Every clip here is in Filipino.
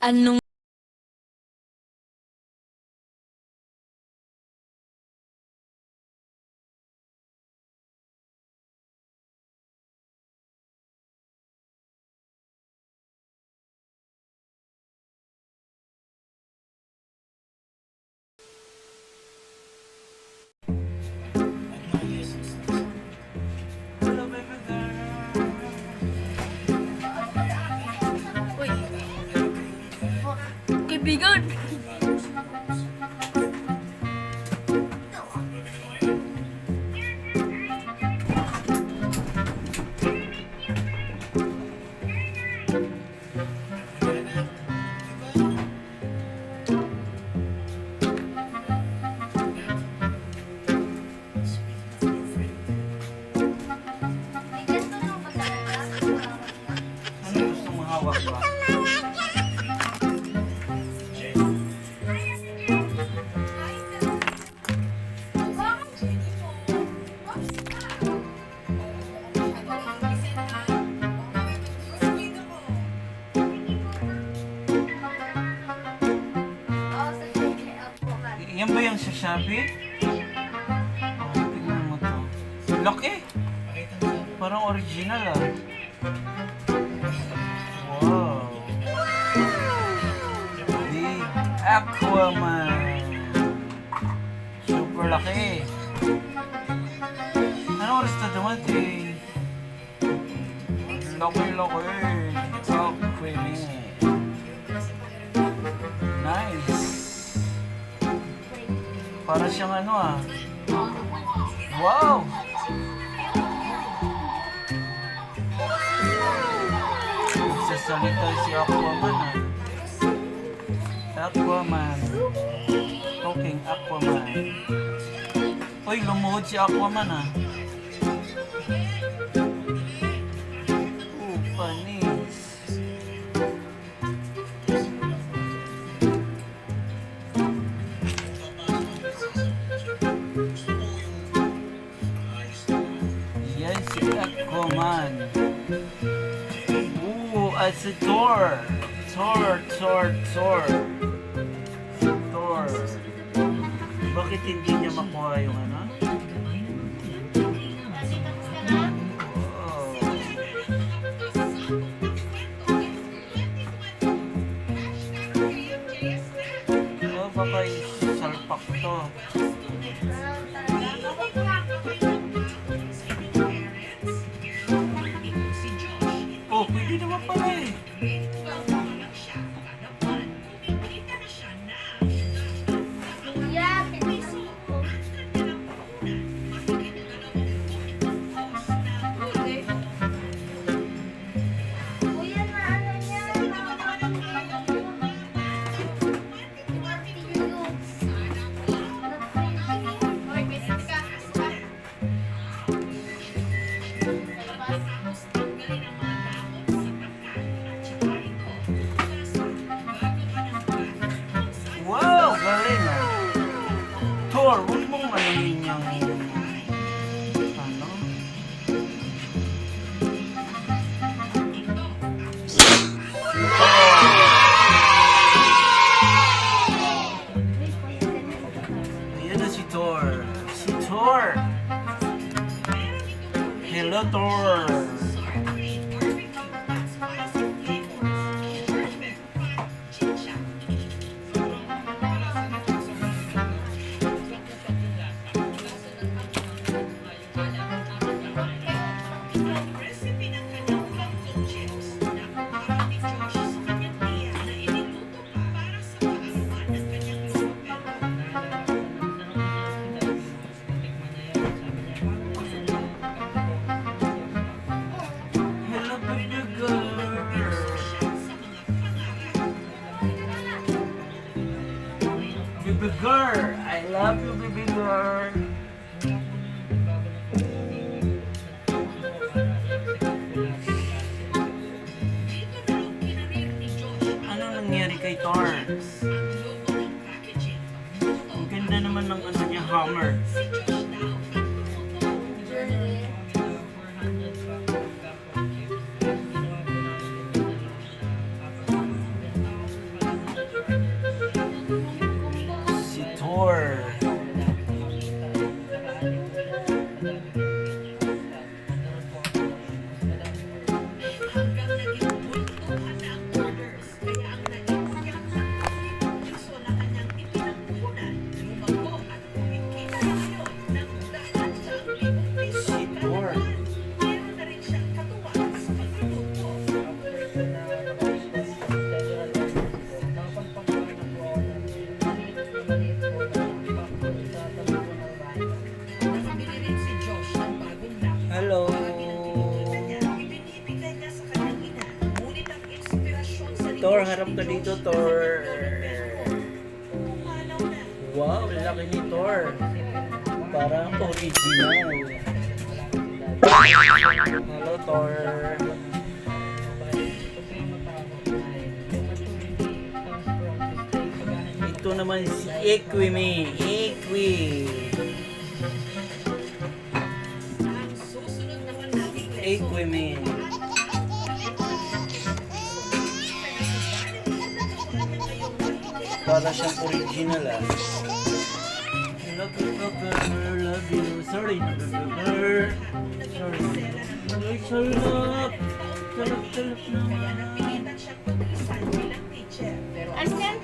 Anong Shopee? Oh, tingnan mo to. Laki! Parang original ah. Wow! Big Aquaman! Super laki! Anong oras na dumating? Laki-laki! Aquaman! Nice! Para siyang ano ah. Wow! Nagsasalita si Aquaman ah. Aquaman. Talking Aquaman. Uy, lumuhod si Aquaman ah. Oh, panis. Si Thor. Thor, Thor, Thor. Si Thor. Bakit hindi niya makuha yung ano? Thor? Ang ganda naman ng ano niya, hammer. ka dito, Tor. Wow, laki ni Tor. Parang original. Hello, Tor. Ito naman si Equi, me. Equi. Equi, me. para siyang original ah. Love you, Pepper. Love you. Sorry, Pepper. Sorry. Ay, sarap. Sarap-sarap naman. Asan?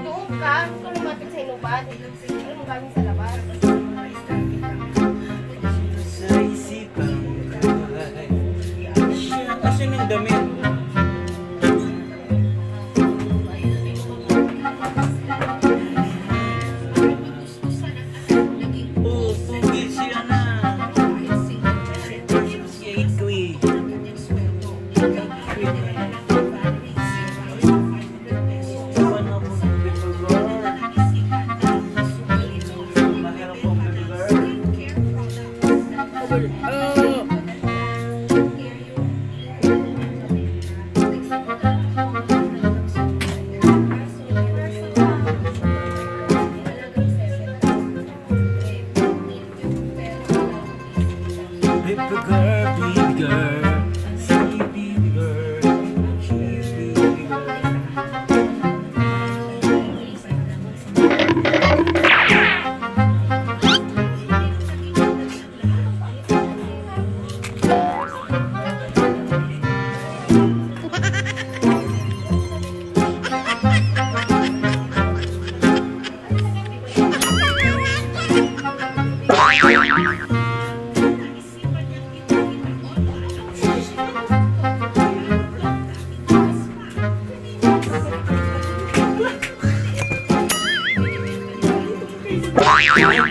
Doon ka? Ano ka lumapit sa inubad? Ano mo gamit sa Yeah.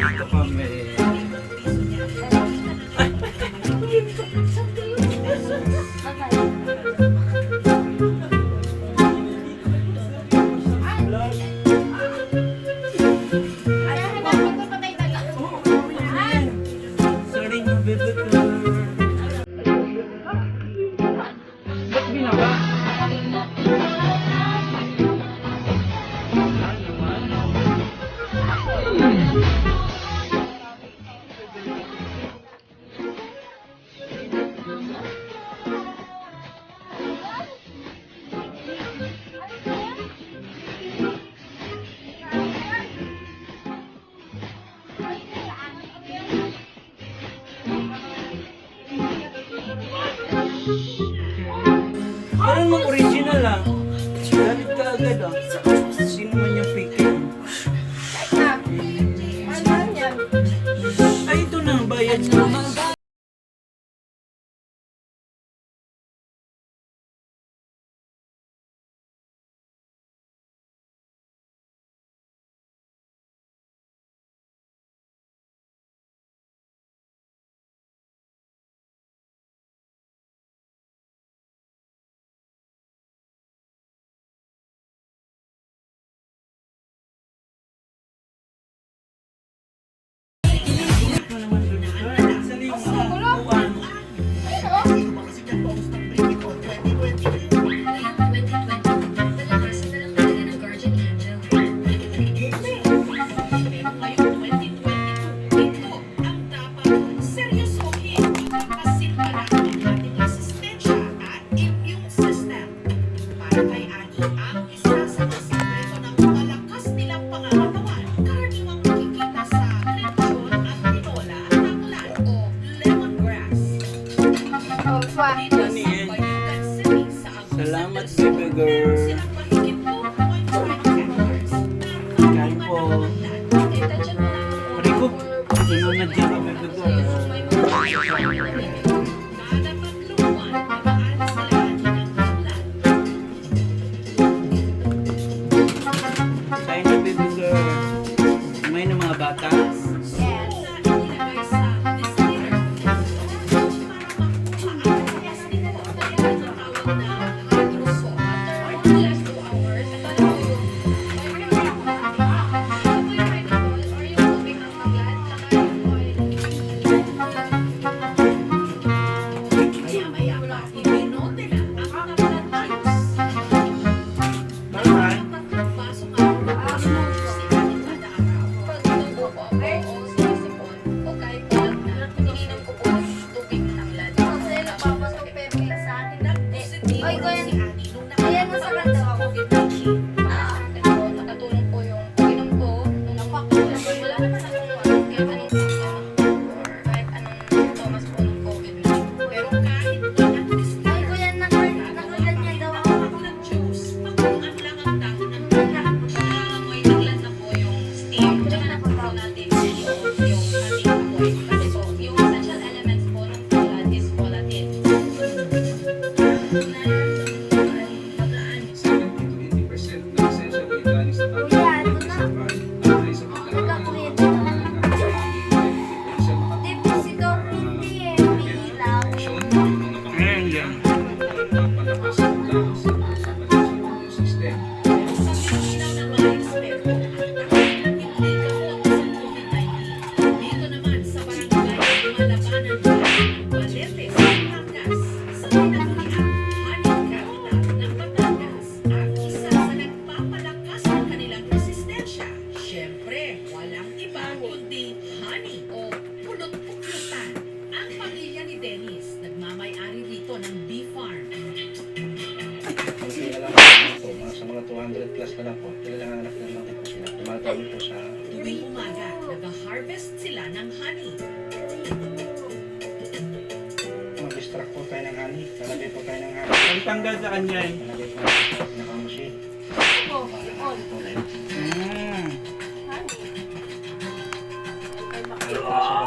Thank you.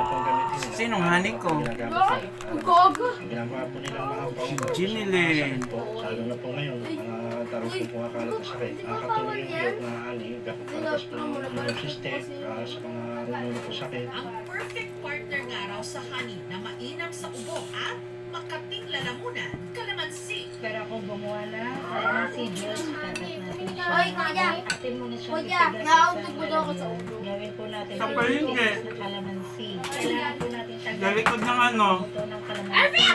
Pong gamitin nila? Sinong honey ko? Ang ginagawa po nila mga Ginny Lynn. po, lalo na po ngayon, mga tarong po kumakalat sa sakit. Nakakatulong yung iyot na ani, gapas po yung immune system sa mga rumulo po sakit. Ang perfect partner nga raw sa honey na mainam sa ubo at makating lalamunan, kalamansi. Pero kung gumawa na, kaya si Diyos, kagat natin siya. Ay, kuya. Atin mo na siya. Kuya, naauntog mo daw ako sa ulo. Gawin po natin. Sa palengke. ng kalamansi. Kailangan po natin siya Sa likod ng ano? Buto ng kalamansi.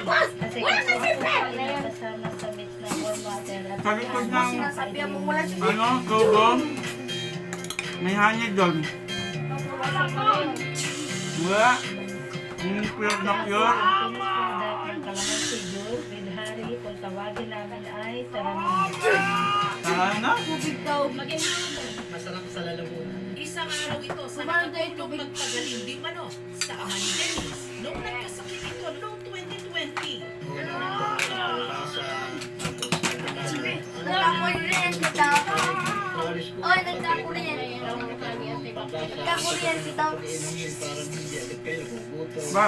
Kasi kung po ay kasama sa mix ng warm water at Sa likod ng Sinasabihan mo wala si ano, tubo. May honey doon. Wala. Mm, pure na pure. Finish product ng kalamansi juice with Hari. Kung tawagin namin ay taramin. Tara na. tubig daw. Isang araw ito sa nakatulong magpagaling di mano sa ama ni Dennis nung nagkasakit ito noong 2020. Nagkakuryente daw. Oy, nagkakuryente. Nagkakuryente daw. Ba?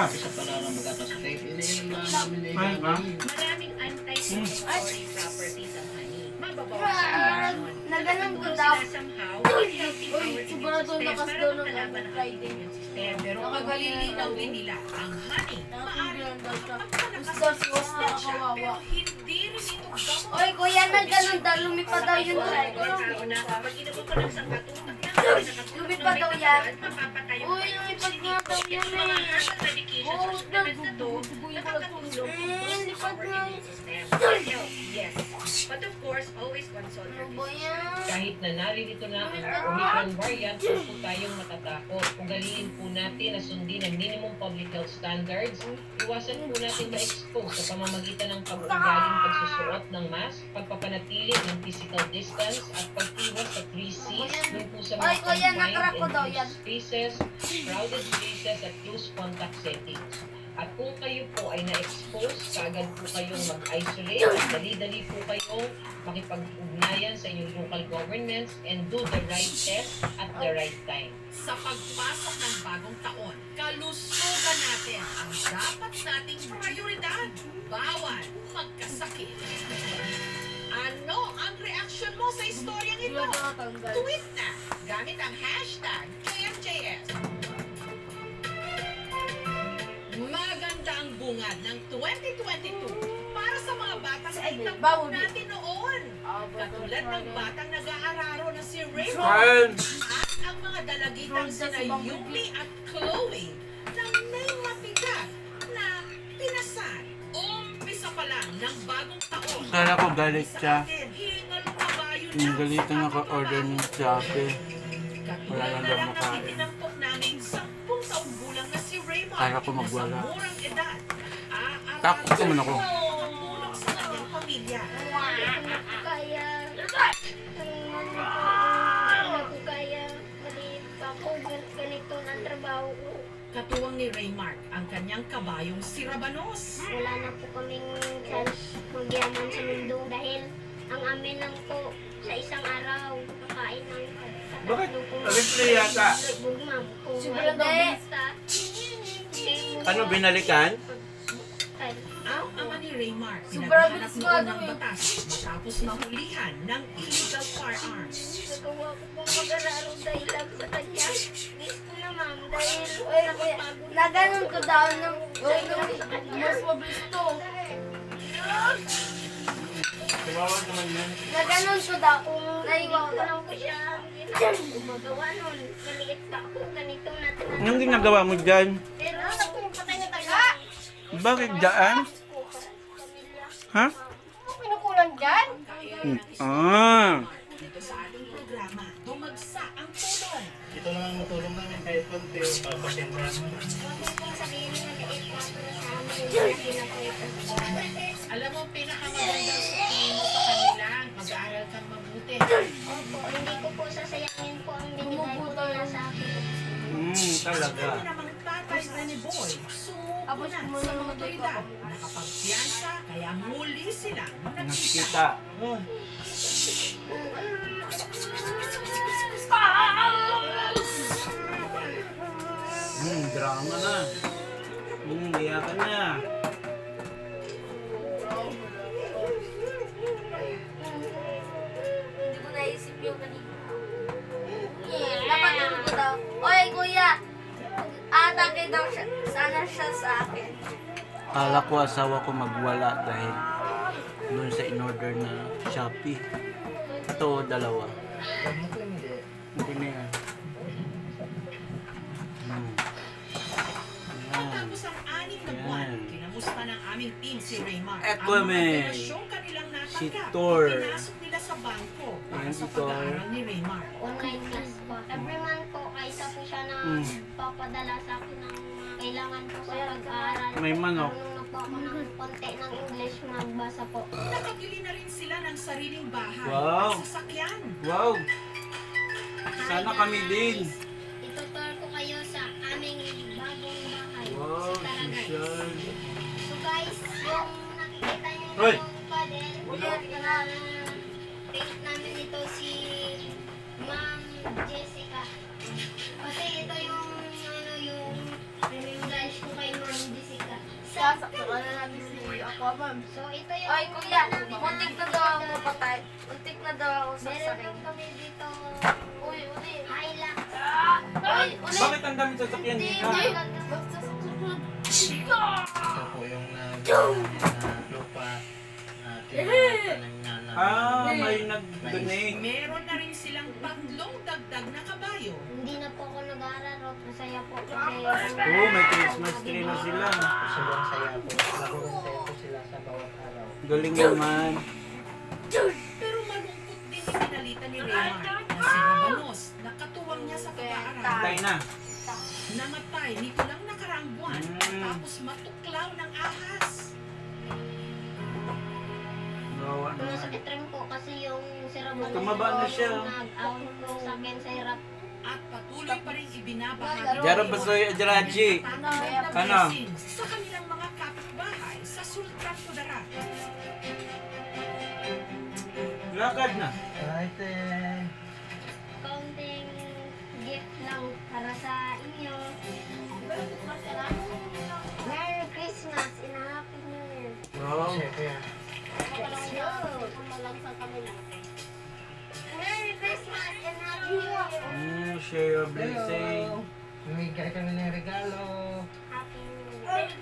Ay, ba? Maraming anti-inflammatory properties ang honey. Mababawasan ang Naganon ko daw. Uy, sigurado lakas daw ng ano, Friday. Pero pagalilinaw din nila ang honey. Maaari Nakakuryente daw siya. magpalakas Daw ng si Os na siya, pero hindi rin ito gamot. Oy, kuya, nagganon daw. Lumipad daw yun doon. Lumipad daw yan. Uy, lumipad nga daw yan eh. Oo, nagbubuhay ko lang tulog. Lipad nga. Yes. But of course, always consult your yan? Kahit na naririto na ang Omicron variant, huwag po tayong matatakot. Ugaliin po natin na sundin ang minimum public health standards. Iwasan po natin ma-expose sa pamamagitan ng pag-ugaling pagsusuot ng mask, pagpapanatili ng physical distance, at pag-iwas sa 3Cs dun po sa mga confined and closed spaces, crowded places, at close contact settings. At kung kayo po ay na-expose, kaagad po kayong mag-isolate at dali-dali po kayong makipag-ugnayan sa inyong local governments and do the right test at the right time. Sa pagpasok ng bagong taon, kalusugan natin ang dapat nating prioridad. Bawal magkasakit. Ano ang reaksyon mo sa istoryang ito? Tweet na gamit ang hashtag KMJS. Bungad ng 2022 para sa mga batang Ay, bawal. natin noon. Katulad ng batang nag-aararo na si Raymond at ang mga dalagitang sina. Yumi at Chloe na may mabigat na pinasan. Umpisa pa lang ng bagong taon. Kala ko galit siya. Yung galit na naka-order ng Shopee. Wala na lang lang daw ng makain. Kala ko magwala. sa murang edad. Takot naman ako. Katuwang ni Raymark ang kanyang kabayong si Rabanos. wala na po kaming chance magyaman sa mundo dahil ang amin lang po sa isang araw kakain ng Bakit? po Replay yata. bugmam kung Siguro Ano, binalikan? Ay, Ang ama ni Raymark Sobrang pinaghahanap bilis noon nga ng batas matapos mahulihan ng illegal firearms. nagawa ko pong mag-araro dahil lang sa kanya miss ko na ma'am dahil naganon ko daw ng... Mas mabilis to. Kawawa naman yan. Naganon ko daw. kung naiwan ko lang po siya hindi ko magawa nun maliit pa ako ganito na tinatawag Anong ginagawa mo dyan? Pero kung patay na taga, Bakit daan? Ha? Pinukulan dyan? Ah. Dito sa ating programa, dumagsa ang tulong. Ito lang ang matulong namin kahit konti papasyenta. huwag mo sabihin na sa amin. Ito. Alam mo, pinakamagandang sabihin mo sa kanila, mag-aaral kang mabuti. Opo, hindi ko po sasayangin po ang binigay nila sa akin. Hmm, talaga. Ano namang tatay na ni Boy, sumuko Tapos na sa mga ko. otoridad. Nakapagpiyansa, kaya muli silang nagkita. Nakita. Oh. Hmm, drama na. Hmm, iyakan na. Hindi ko naisip yung kanina. Dapat tulog ko daw. Oy, kuya! Atake daw siya. Sana siya sa akin. Kala ko asawa ko magwala dahil dun sa in-order na Shopee. Ito, dalawa. Hindi na yan. Hmm. Matapos ang anim na buwan, kinamusta ng aming team si Raymar. Kanilang Si natanggap, Thor. pinasok nila sa bangko para sa pag-aaral ni Raymar. Online class po. Every month po, kaysa po siya na Mm. papadala sa akin ng kailangan po sa pag-aaral. May manok. Marunong na po ako ng konti ng English magbasa po. Nakabili na rin sila ng sariling bahay Wow. at sasakyan. Wow! Sana Hi, kami guys. din. Itutur ko kayo sa aming bagong bahay. Wow, so tara guys. social. So guys, yung nakikita nyo Hoy! yung paddle, na paint namin ito si Ma'am Jessica. Kasi ito yung Sasakto ka na namin si Aquaman. So ito yung Oy, kuya! Muntik na daw ako mapatay. Muntik na daw ako Meron sasakay. lang kami dito Uy, uli! Hilux. Uy, uli! Bakit ang dami sasakyan Hindi, dito? hindi! Ito po yung na, na lupa na tinatanim na na Ah, may nag-donate. Meron na rin silang tatlong dagdag na kabayo. Hindi na po ako nag-aaral. Masaya po kasi Oh, may Christmas tree na sila. sobrang saya po. Naroon saya po sila sa bawat araw. Galing naman. Pero malungkot din ipinalita ni Raymar na si Rabanos na katuwang niya sa pag-aaral. Antay na. Namatay nito lang nakaraang buwan Mm. tapos matuklaw ng ahas. Bawa naman. Masakit rin po kasi yung si Rabon Tumaba na siya. nag-out po sa akin sa hirap. At patuloy pa rin ibinabahagi Jarab ba sa'yo, Jaraji? na Ano? blessings sa kanilang mga kapitbahay sa Sultan Kudarat. Lakad na. Right eh. Kaunting gift lang para sa inyo. Merry Christmas and a Happy New Year. Wow. Kaya, Merry Christmas and Happy New Year. Mm, share your blessing. Bumigay kami ng regalo. Happy New Year.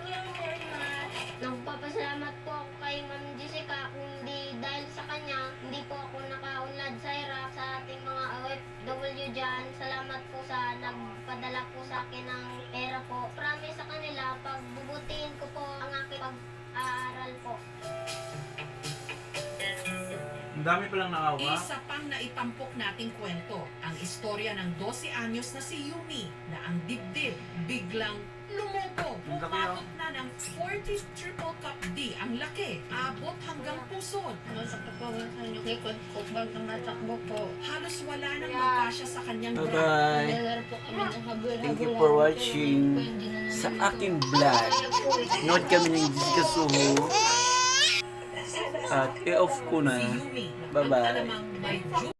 Nagpapasalamat po ako kay Ma'am Jessica. Kundi dahil sa kanya, hindi po ako nakaunlad sa hirap sa ating mga OFW dyan. Salamat po sa nagpadala po sa akin ng pera po. Promise sa kanila, pagbubutihin ko po ang aking pag-aaral po. Ang dami palang naawa. Isa pang naitampok nating kwento, ang istorya ng 12 anyos na si Yumi na ang dibdib biglang laki, Umabot na ng 40 triple cup D. Ang laki, abot hanggang pusod. Halos wala nang magkasya sa kanyang bra. Bye-bye. Thank you for watching sa aking vlog. Nood kami ng Jessica Suho. At i-off ko na. Yumi, Bye-bye.